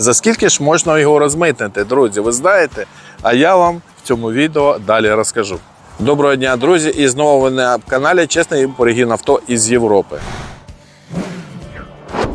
За скільки ж можна його розмитнити, друзі? Ви знаєте? А я вам в цьому відео далі розкажу. Доброго дня, друзі! І знову ви на каналі Чесний Порігін авто із Європи.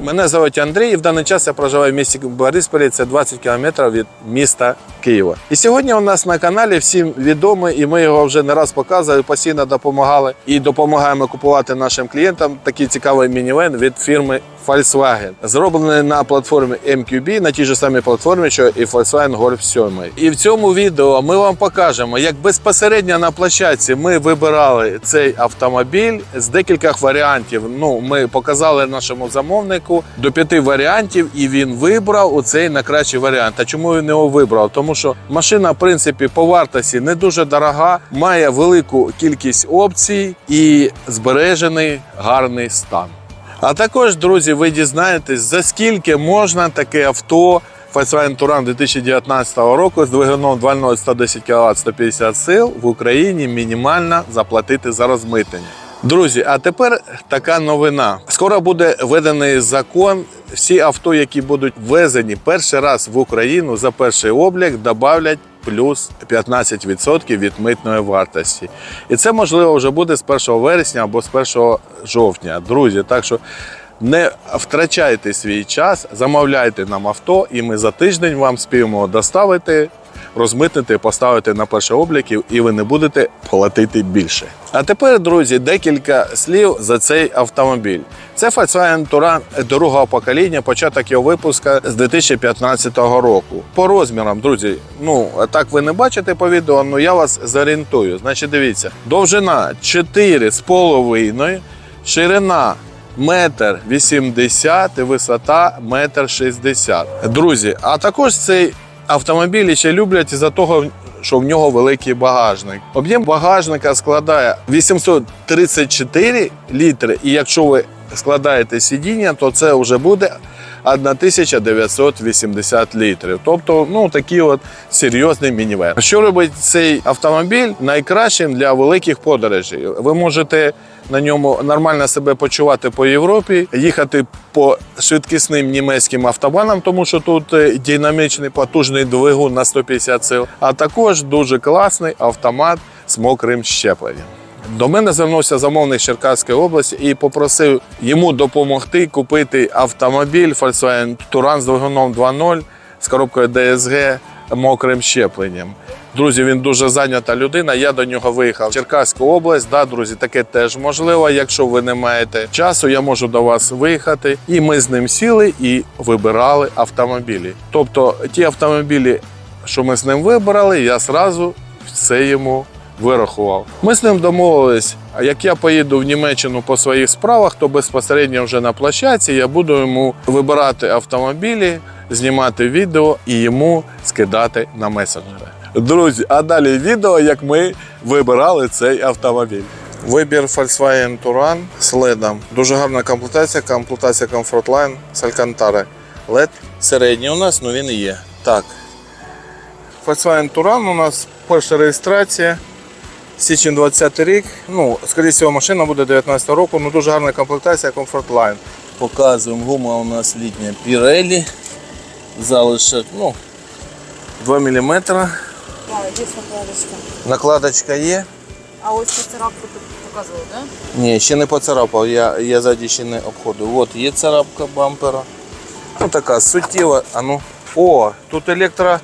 Мене звуть Андрій, і в даний час я проживаю в місті Борисполі, це 20 кілометрів від міста Києва. І сьогодні у нас на каналі всім відомий, і ми його вже не раз показували, постійно допомагали і допомагаємо купувати нашим клієнтам такий цікавий мінівен від фірми Volkswagen. Зроблений на платформі MQB, на тій ж самій платформі, що і Volkswagen Golf 7. І в цьому відео ми вам покажемо, як безпосередньо на площадці ми вибирали цей автомобіль з декількох варіантів. Ну, ми показали нашому замовнику до п'яти варіантів, і він вибрав оцей найкращий варіант. А чому він його вибрав? Тому що машина, в принципі, по вартості не дуже дорога, має велику кількість опцій і збережений гарний стан. А також, друзі, ви дізнаєтесь, за скільки можна таке авто Volkswagen Touran 2019 року з двигуном 2.0 110 кВт 150 сил в Україні мінімально заплатити за розмитнення. Друзі, а тепер така новина. Скоро буде введений закон. Всі авто, які будуть ввезені перший раз в Україну за перший облік, додавлять плюс 15% від митної вартості. І це можливо вже буде з 1 вересня або з 1 жовтня. Друзі, так що не втрачайте свій час, замовляйте нам авто, і ми за тиждень вам спіємо доставити, розмитнити, поставити на перший облік, і ви не будете платити більше. А тепер, друзі, декілька слів за цей автомобіль. Це Volkswagen Touran другого покоління, початок його випуска з 2015 року. По розмірам, друзі, ну так ви не бачите по відео, але я вас зорієнтую. Значить, дивіться, довжина 4,5, ширина метр 80 і висота метр 60. Друзі, а також цей автомобіль ще люблять із-за того, що в нього великий багажник. Об'єм багажника складає 834 літри, і якщо ви складаєте сидіння, то це вже буде 1980 літрів. Тобто, ну такий от серйозний мінівен. Що робить цей автомобіль найкращим для великих подорожей? Ви можете на ньому нормально себе почувати по Європі, їхати по швидкісним німецьким автобанам, тому що тут е, динамічний потужний двигун на 150 сил, а також дуже класний автомат з мокрим щепленням. До мене звернувся замовник Черкаської області і попросив йому допомогти купити автомобіль Volkswagen Touran з двигуном 2.0 з коробкою DSG мокрим щепленням. Друзі, він дуже зайнята людина. Я до нього виїхав в Черкаську область. Да, друзі, таке теж можливо. Якщо ви не маєте часу, я можу до вас виїхати. І ми з ним сіли і вибирали автомобілі. Тобто, ті автомобілі, що ми з ним вибрали, я зразу все йому вирахував. Ми з ним домовились. Як я поїду в Німеччину по своїх справах, то безпосередньо вже на площадці я буду йому вибирати автомобілі, знімати відео і йому скидати на месенджери. Друзі, а далі відео, як ми вибирали цей автомобіль. Вибір Volkswagen Touran з LED. Дуже гарна комплектація, комплектація Comfortline з Alcantara. LED середній у нас, ну він і є. Так. Volkswagen Touran у нас перша реєстрація. Січень 20 рік. Ну, скоріше машина буде 19 року, ну дуже гарна комплектація Comfortline. Показуємо, гума у нас літня Pirelli. Залишок, ну, 2 мм. Так, є накладочка. Накладочка є. А ось царапку тут показували, так? Ні, ще не поцарапав, я, я ззаді ще не обходив. От є царапка бампера. Ну така суттєва. А ну. О, тут електро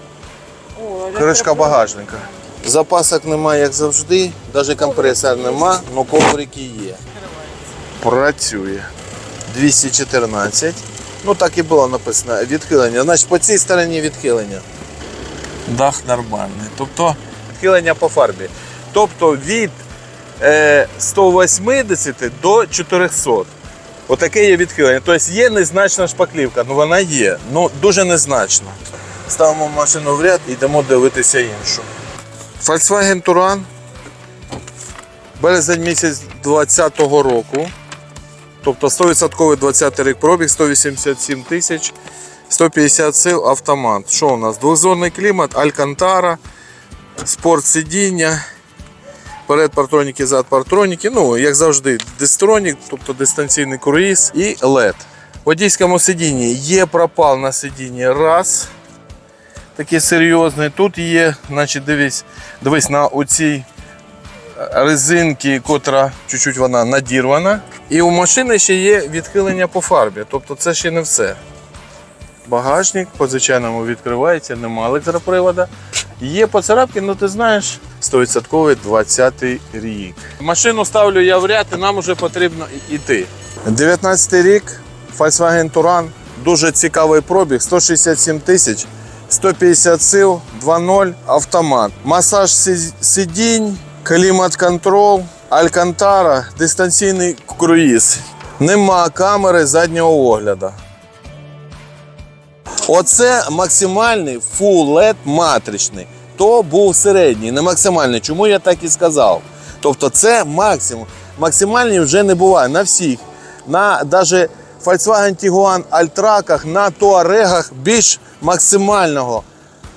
О, кришка багажника. Запасок немає, як завжди, навіть компресор нема, але коврики є. Працює. 214. Ну так і було написано. Відхилення. Значить, по цій стороні відхилення. Дах нормальний. Тобто відхилення по фарбі. Тобто від е, 180 до 400. Отаке є відхилення. Тобто є незначна шпаклівка, ну вона є, ну дуже незначна. Ставимо машину в ряд і йдемо дивитися іншу. Volkswagen Touran. Березень місяць 2020 року. Тобто 100% 20 рік пробіг, 187 тисяч, 150 сил автомат. Що у нас? Двозонний клімат, Алькантара, спорт сидіння, перед партроніки, зад партроніки. Ну, як завжди, дистронік, тобто дистанційний круїз і LED. В водійському сидінні є пропал на сидінні. Раз. Такий серйозний. Тут є, значить, дивись, дивись на оцій резинки, котра чуть-чуть вона надірвана. І у машини ще є відхилення по фарбі. Тобто це ще не все. Багажник по звичайному відкривається, нема електропривода. Є поцарапки, ну ти знаєш, 100% 20-й рік. Машину ставлю я в ряд, і нам вже потрібно йти. 19-й рік, Volkswagen Touran, дуже цікавий пробіг, 167 тисяч, 150 сил, 2.0, автомат. Масаж сидінь, клімат-контрол, Алькантара, дистанційний круїз. Нема камери заднього огляду. Оце максимальний Full LED матричний. То був середній, не максимальний. Чому я так і сказав? Тобто це максимум. Максимальний вже не буває на всіх. На навіть Volkswagen Tiguan Альтраках, на Туарегах більш максимального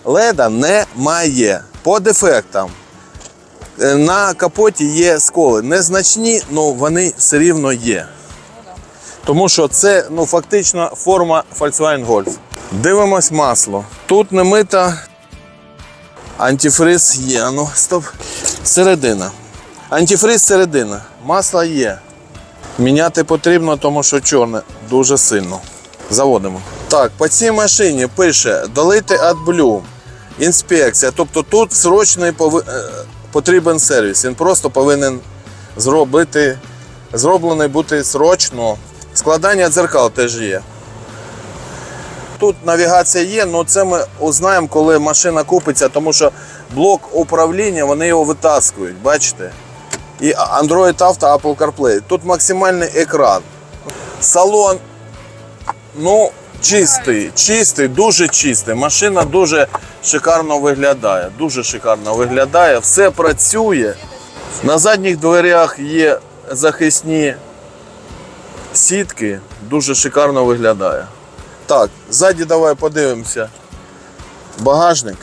леда немає. По дефектам. Е, На капоті є сколи. Незначні, але вони все рівно є. Тому що це ну, фактично форма Volkswagen Golf. Дивимось масло. Тут не мита. Антифриз є. Ну, стоп. Середина. Антифриз середина. Масло є. Міняти потрібно, тому що чорне дуже сильно. Заводимо. Так, по цій машині пише долити AdBlue. Інспекція. Тобто тут срочний пови- е, потрібен сервіс. Він просто повинен зробити, зроблений бути срочно. Складання дзеркал теж є. Тут навігація є, але це ми узнаємо, коли машина купиться, тому що блок управління вони його витаскують, бачите? І Android Auto, Apple CarPlay. Тут максимальний екран. Салон, ну, чистий, чистий, дуже чистий. Машина дуже шикарно виглядає. Дуже шикарно виглядає. Все працює. На задніх дверях є захисні сітки, дуже шикарно виглядає. Так, ззаді давай подивимося. Багажник.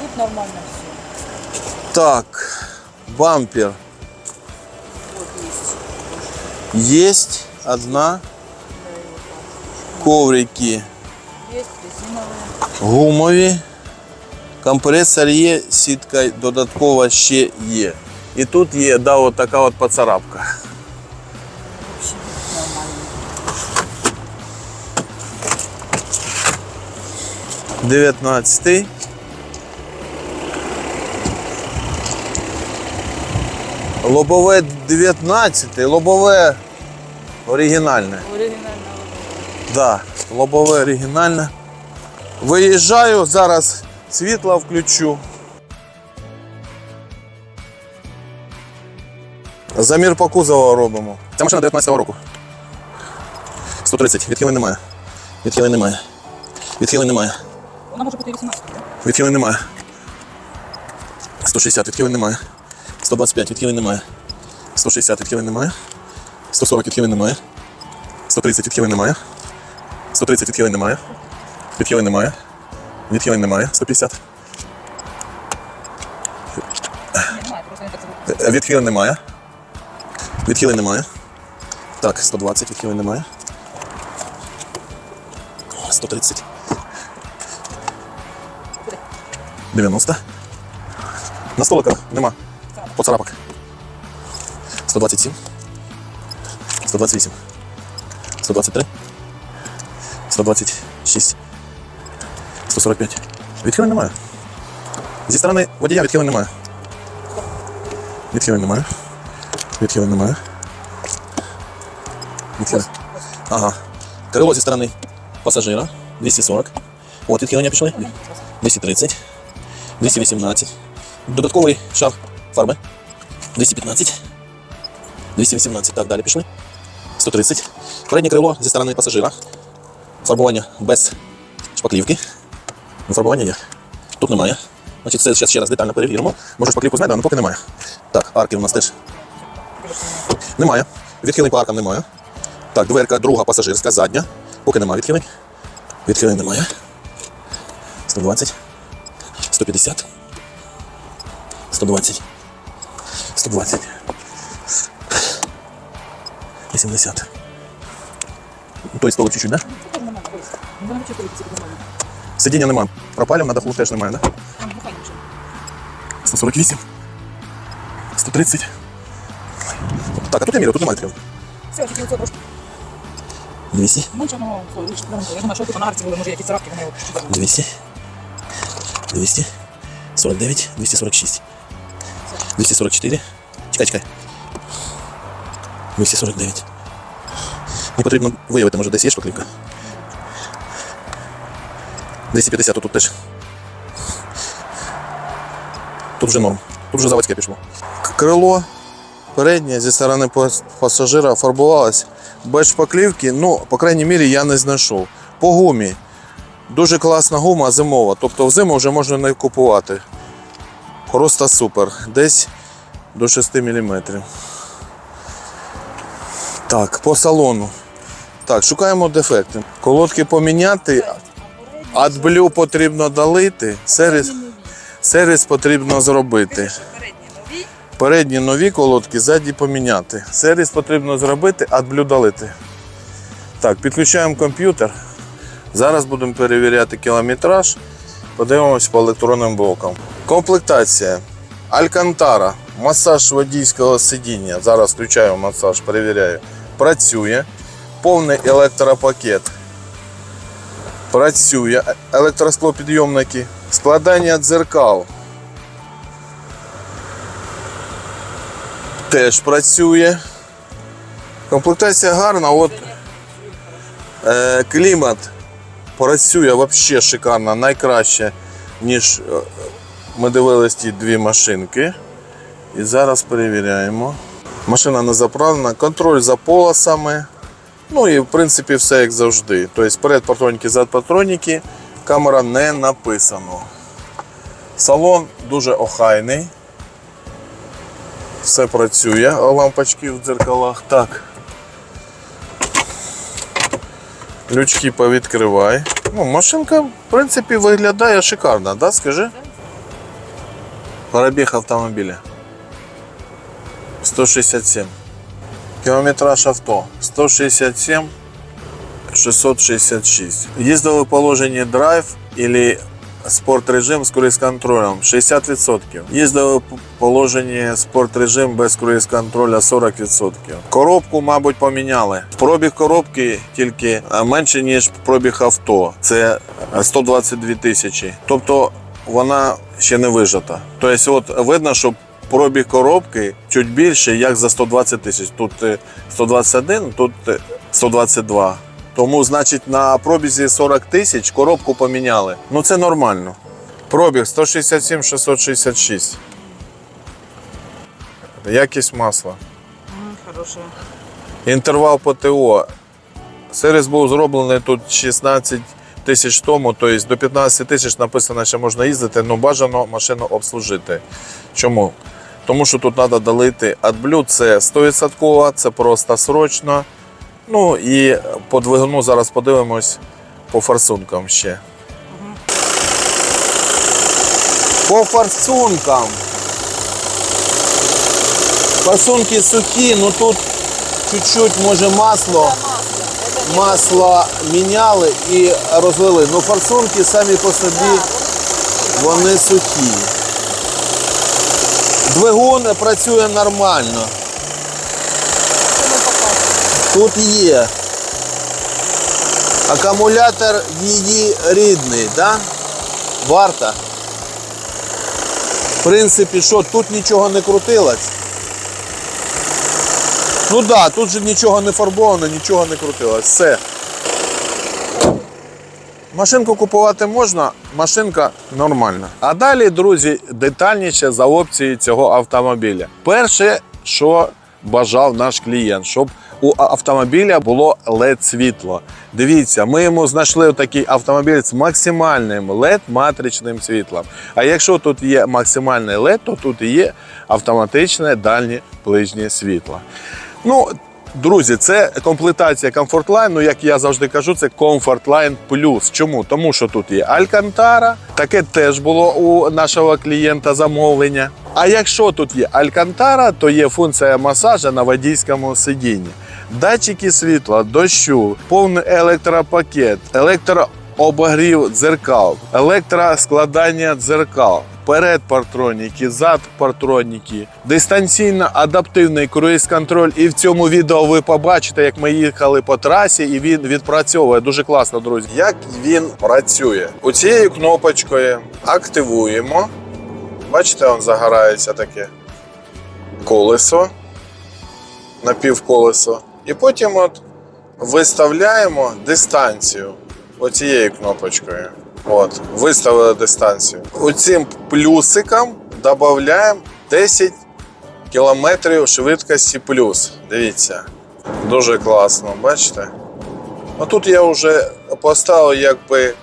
Тут нормально все. Так, бампер. Вот есть. Есть одна. Коврики Есть резиновые. гумові. Компресор є, сітка додаткова ще є. І тут є да, от така от поцарапка. 19. Лобове 19, лобове оригінальне. Оригинально. Да, лобове оригінальне. Виїжджаю, зараз світло включу. Замір по кузову робимо. Ця машина 19-го року. 130, відхилень немає. Відхилень немає. Відхилень немає. Вона може бути 18, да? Відхилень немає. 160, відхилень немає. 125, відхилень немає. 160, відхилень немає. 140, відхилень немає. 130, відхилень немає. 130, відхилень немає. Відхилень немає. Відхилень немає. 150. Немає, просто я так. Е, Відхилень немає. Відхилень немає. Так, 120, відхилень немає. 130. 90. На столиках нема. Поцарапок. 127. 128. 123. 126. 145. Відхилень немає. Зі сторони водія відхилень немає. Відхилень немає. Відхилень немає. Відхилень. Ага. Крило зі сторони пасажира. 240. От відхилення пішли. 230. 218. Додатковий шар фарби. 215. 218. Так, далі пішли. 130. Переднє крило зі сторони пасажира. Фарбування без шпаклівки. Фарбування є. Тут немає. Значить, це зараз ще раз детально перевіримо. Може шпаклівку знайдемо, але поки немає. Так, арки у нас теж немає. Відхилень по аркам немає. Так, дверка друга пасажирська, задня. Поки немає відхилень. Відхилень немає. 120. 150. 120. 120. 80. Той столик чуть-чуть, да? Сидіння нема. Пропалів на даху теж немає, да? Там бухай нічого. 148. 130. Так, а тут я міряю, тут немає трьох. Все, тільки оце трошки 200. менше, воно Я думаю, що типу на гарці були, може, якісь царапки, вони 200. 200. 49. 246. 244. Чекай, чекай. 249. Мені потрібно виявити, може десь є шпаклівка. 250 тут теж. Тут вже норм. Тут вже заводське пішло. Крило переднє зі сторони пасажира фарбувалось без шпаклівки, ну, по крайній мірі, я не знайшов. По гумі. Дуже класна гума зимова. Тобто взиму вже можна не купувати. Просто супер. Десь до 6 мм. Так, по салону. Так, шукаємо дефекти. Колодки поміняти, адблю потрібно долити, сервіс, сервіс потрібно зробити. Передні нові. Колодки, задні поміняти. Сервіс потрібно зробити, адблю долити. Так, підключаємо комп'ютер. Зараз будемо перевіряти кілометраж. Подивимось по електронним блокам. Комплектація. Алькантара. Масаж водійського сидіння. Зараз включаю масаж, перевіряю. Працює. Повний електропакет. Працює. Електросклопідйомники. Складання дзеркал. теж працює. Комплектація гарна. От, е, клімат працює взагалі шикарно, найкраще, ніж е, ми дивились ті дві машинки. І зараз перевіряємо. Машина не заправлена, контроль за полосами. Ну і в принципі все як завжди. Тобто перед патроніки, зад патроніки, камера не написано. Салон дуже охайний. Все працює, лампочки в дзеркалах. Так. Лючки повідкривай. Ну, машинка, в принципі, виглядає шикарно, да, скажи? Пробіг автомобіля. 167. Кілометраж авто 167 666. Їздили в положенні драйв или спорт режим з круїз контролем 60%. Їздили в положенні спорт режим без круїз контроля 40%. Коробку, мабуть, поміняли. Пробіг коробки тільки е, менше, ніж пробіг авто. Це е, 122 тисячі. Тобто вона ще не вижата. Тобто, от видно, що пробіг коробки чуть більше, як за 120 тисяч. Тут е, 121, тут е, 122. Тому, значить, на пробізі 40 тисяч коробку поміняли. Ну це нормально. Пробіг 167 666. Якість масла. Хороше. Інтервал ПТО. Сервіс був зроблений тут 16 тисяч тому, тобто до 15 тисяч написано, що можна їздити, але бажано машину обслужити. Чому? Тому що тут треба долити AdBlue, це 100%, це просто срочно. Ну і по двигуну зараз подивимось по форсункам ще. По форсункам. Форсунки сухі, ну тут чуть-чуть може масло. Масло міняли і розлили. Ну форсунки самі по собі вони сухі. Двигун працює нормально. Тут є. Акумулятор її рідний, да? Варта. В принципі, що тут нічого не крутилось. Ну так, да, тут же нічого не фарбовано, нічого не крутилось. Все. Машинку купувати можна, машинка нормальна. А далі, друзі, детальніше за опції цього автомобіля. Перше, що бажав наш клієнт, щоб у автомобіля було led світло. Дивіться, ми йому знайшли такий автомобіль з максимальним led матричним світлом. А якщо тут є максимальний LED, то тут є автоматичне дальнє ближнє світло. Ну, Друзі, це комплектація Comfort Line, ну як я завжди кажу, це Comfortline Plus. Чому? Тому що тут є Алькантара, таке теж було у нашого клієнта замовлення. А якщо тут є Алькантара, то є функція масажа на водійському сидінні. Датчики світла, дощу, повний електропакет, електрообогрів дзеркал, електроскладання дзеркал. Перед партроніки, зад партроніки, дистанційно адаптивний круїз-контроль. І в цьому відео ви побачите, як ми їхали по трасі, і він відпрацьовує дуже класно, друзі. Як він працює? Оцією кнопочкою активуємо. Бачите, он загорається таке колесо, напівколесо. І потім от виставляємо дистанцію оцією кнопочкою. От, виставили дистанцію. Оцим плюсиком додаємо 10 кілометрів швидкості плюс. Дивіться. Дуже класно, бачите? Ну тут я вже поставив якби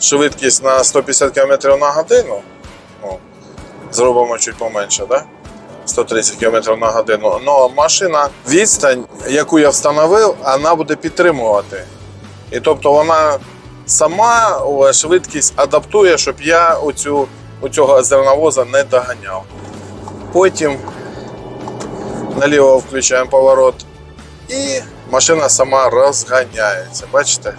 швидкість на 150 км на годину. Ну, зробимо чуть поменше, да? 130 км на годину. Ну, машина, відстань, яку я встановив, вона буде підтримувати. І тобто вона сама швидкість адаптує, щоб я оцю, оцього зерновоза не доганяв. Потім наліво включаємо поворот і машина сама розганяється. Бачите?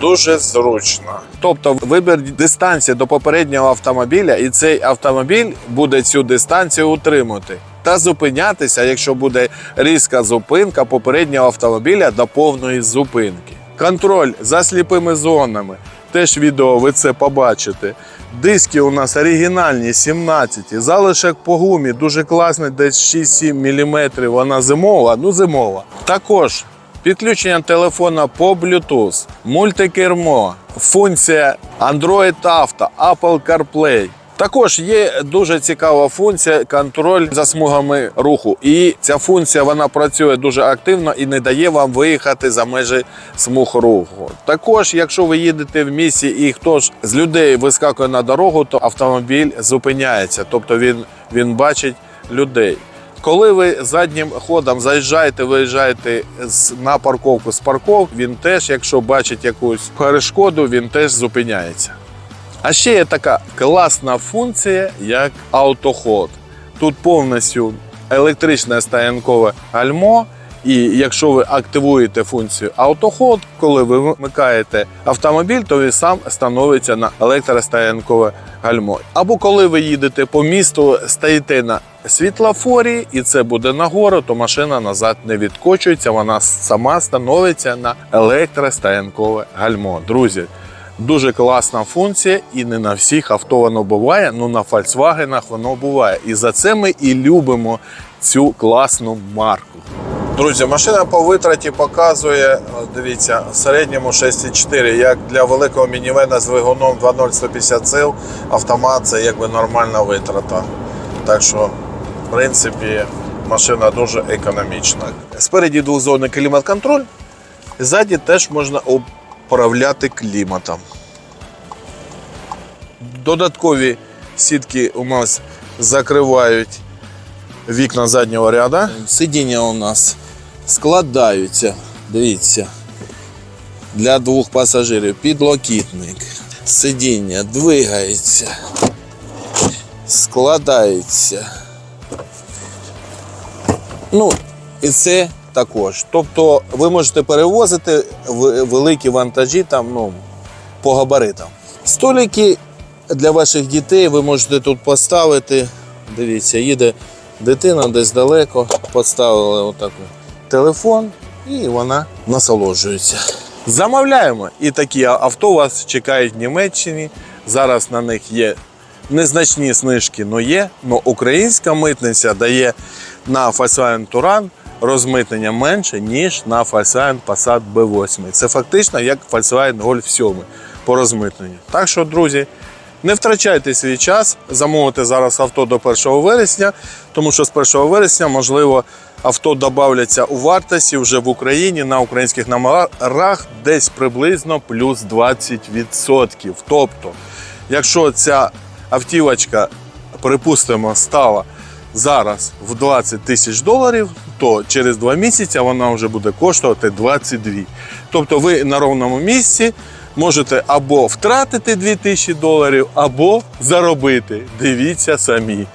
Дуже зручно. Тобто вибір дистанції до попереднього автомобіля, і цей автомобіль буде цю дистанцію утримувати. Та зупинятися, якщо буде різка зупинка попереднього автомобіля до повної зупинки. Контроль за сліпими зонами. Теж відео ви це побачите. Диски у нас оригінальні 17. Залишок по гумі дуже класний, десь 6-7 мм. Вона зимова, ну зимова. Також підключення телефона по Bluetooth, мультикермо, функція Android Auto, Apple CarPlay. Також є дуже цікава функція контроль за смугами руху. І ця функція вона працює дуже активно і не дає вам виїхати за межі смуг руху. Також, якщо ви їдете в місті і хтось з людей вискакує на дорогу, то автомобіль зупиняється, тобто він, він бачить людей. Коли ви заднім ходом заїжджаєте, виїжджаєте на парковку з парков, він теж, якщо бачить якусь перешкоду, він теж зупиняється. А ще є така класна функція, як автоход. Тут повністю електричне стоянкове гальмо. І якщо ви активуєте функцію автоход, коли ви вмикаєте автомобіль, то він сам становиться на електростоянкове гальмо. Або коли ви їдете по місту, стоїте на світлофорі, і це буде нагору, то машина назад не відкочується, вона сама становиться на електростоянкове гальмо. Друзі, Дуже класна функція, і не на всіх авто воно буває. Ну на Volkswagen воно буває. І за це ми і любимо цю класну марку. Друзі, машина по витраті показує, дивіться, в середньому 6,4. Як для великого мінівена з двигуном 2.0 150 сил, автомат це якби нормальна витрата. Так що, в принципі, машина дуже економічна. Спереді двохзонний клімат-контроль, ззаді теж можна управляти кліматом. Додаткові сітки у нас закривають вікна заднього ряду. Сидіння у нас складаються. Дивіться. Для двох пасажирів підлокітник. Сидіння двигається. Складається. Ну, і це також. Тобто ви можете перевозити великі вантажі там, ну, по габаритам. Столики для ваших дітей ви можете тут поставити. Дивіться, їде дитина десь далеко, поставили отак телефон і вона насолоджується. Замовляємо. І такі авто вас чекають в Німеччині. Зараз на них є незначні знижки, але є. Но українська митниця дає на Volkswagen Touran розмитнення менше, ніж на Volkswagen Passat B8. Це фактично як Volkswagen Golf 7 по розмитненню. Так що, друзі, не втрачайте свій час, замовити зараз авто до 1 вересня, тому що з 1 вересня, можливо, авто додавляться у вартості вже в Україні на українських номерах десь приблизно плюс 20%. Тобто, якщо ця автівочка, припустимо, стала зараз в 20 тисяч доларів, то через два місяці вона вже буде коштувати 22. Тобто ви на ровному місці можете або втратити 2000 доларів, або заробити. Дивіться самі,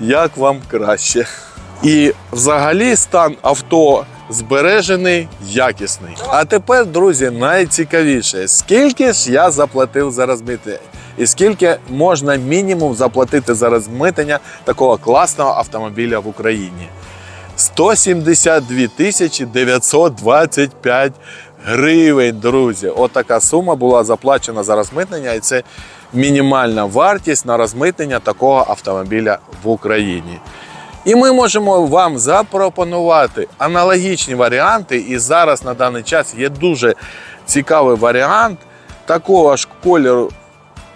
як вам краще. І взагалі стан авто збережений, якісний. А тепер, друзі, найцікавіше, скільки ж я заплатив за розмитнення? І скільки можна мінімум заплатити за розмитнення такого класного автомобіля в Україні? 172 тисячі 925 гривень, друзі. Отака сума була заплачена за розмитнення, і це мінімальна вартість на розмитнення такого автомобіля в Україні. І ми можемо вам запропонувати аналогічні варіанти. І зараз на даний час є дуже цікавий варіант такого ж кольору,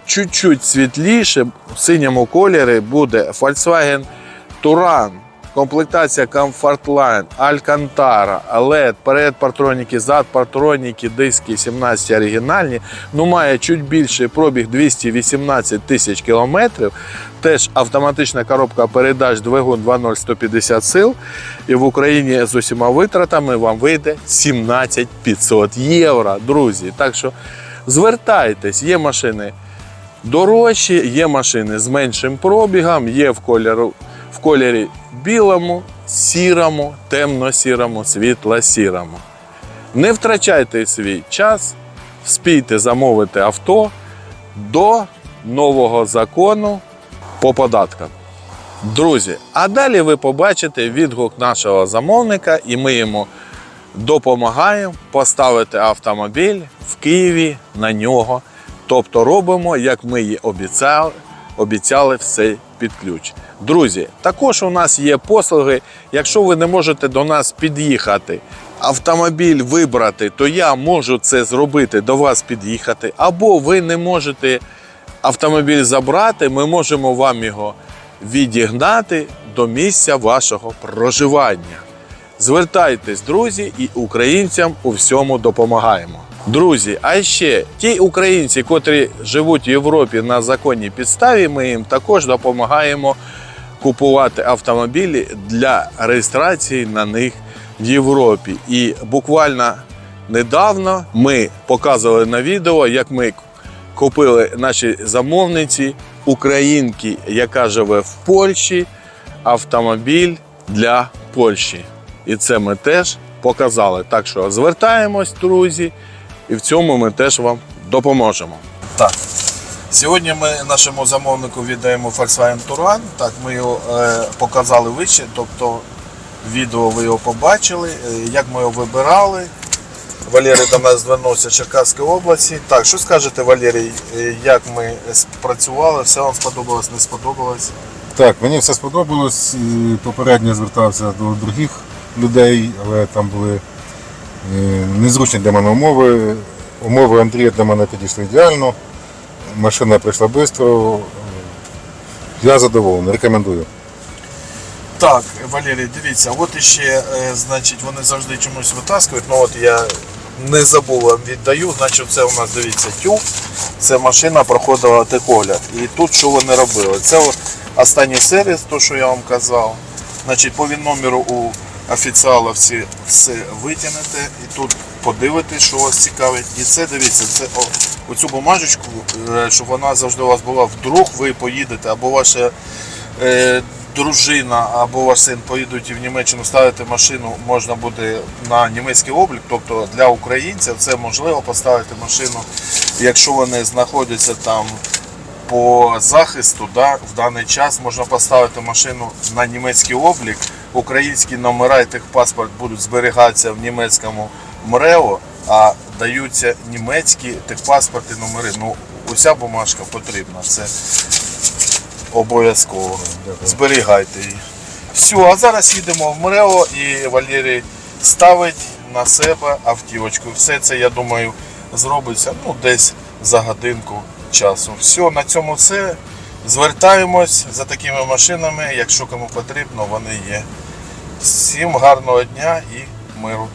чуть-чуть світліше. В синьому кольорі буде Volkswagen Touran. Комплектація Comfortline, Alcantara, LED, перед партроніки, зад диски 17 оригінальні. Ну, має чуть більший пробіг 218 тисяч кілометрів. Теж автоматична коробка передач двигун 2.0 150 сил. І в Україні з усіма витратами вам вийде 17 500 євро, друзі. Так що звертайтесь, є машини дорожчі, є машини з меншим пробігом, є в кольору в кольорі білому, сірому, темно-сірому, світло-сірому. Не втрачайте свій час, спійте замовити авто до нового закону по податкам. Друзі, а далі ви побачите відгук нашого замовника, і ми йому допомагаємо поставити автомобіль в Києві на нього. Тобто робимо, як ми і обіцяли, обіцяли все під ключ. Друзі, також у нас є послуги. Якщо ви не можете до нас під'їхати, автомобіль вибрати, то я можу це зробити, до вас під'їхати. Або ви не можете автомобіль забрати, ми можемо вам його відігнати до місця вашого проживання. Звертайтесь, друзі, і українцям у всьому допомагаємо. Друзі, а ще ті українці, котрі живуть в Європі на законній підставі, ми їм також допомагаємо купувати автомобілі для реєстрації на них в Європі. І буквально недавно ми показували на відео, як ми купили наші замовниці українки, яка живе в Польщі, автомобіль для Польщі. І це ми теж показали. Так що звертаємось, друзі, і в цьому ми теж вам допоможемо. Так. Сьогодні ми нашому замовнику віддаємо Volkswagen Touran. Так, ми його е, показали вище, тобто відео ви його побачили, е, як ми його вибирали. Валерій до нас звернувся з Черкаської області. Так, що скажете, Валерій, е, як ми спрацювали, все вам сподобалось, не сподобалось? Так, мені все сподобалось. Попередньо звертався до других людей, але там були незручні для мене умови. Умови Андрія для мене підійшли ідеально. Машина прийшла швидко. Я задоволений, рекомендую. Так, Валерій, дивіться, от іще, е, значить, вони завжди чомусь витаскують. Ну от я не забув вам віддаю. Значить, це у нас дивіться тюк. Це машина проходила техогляд. І тут що вони робили? Це останній сервіс, то що я вам казав. Значить, по номеру у офіціала всі все витягнете і тут подивитесь, що вас цікавить. І це дивіться, це о, оцю бумажечку, е, щоб вона завжди у вас була. Вдруг ви поїдете або ваша е, дружина або ваш син поїдуть в Німеччину ставити машину, можна буде на німецький облік. Тобто для українців це можливо поставити машину, якщо вони знаходяться там по захисту, да, в даний час можна поставити машину на німецький облік. Українські номера і техпаспорт будуть зберігатися в німецькому МРЕО, а даються німецькі техпаспорт і номери. Ну, уся бумажка потрібна. Це обов'язково. Зберігайте її. Все, а зараз їдемо в МРЕО і Валерій ставить на себе автівочку. Все це, я думаю, зробиться ну, десь за годинку часу. Все, на цьому все. Звертаємось за такими машинами. Якщо кому потрібно, вони є. Всім гарного дня і миру.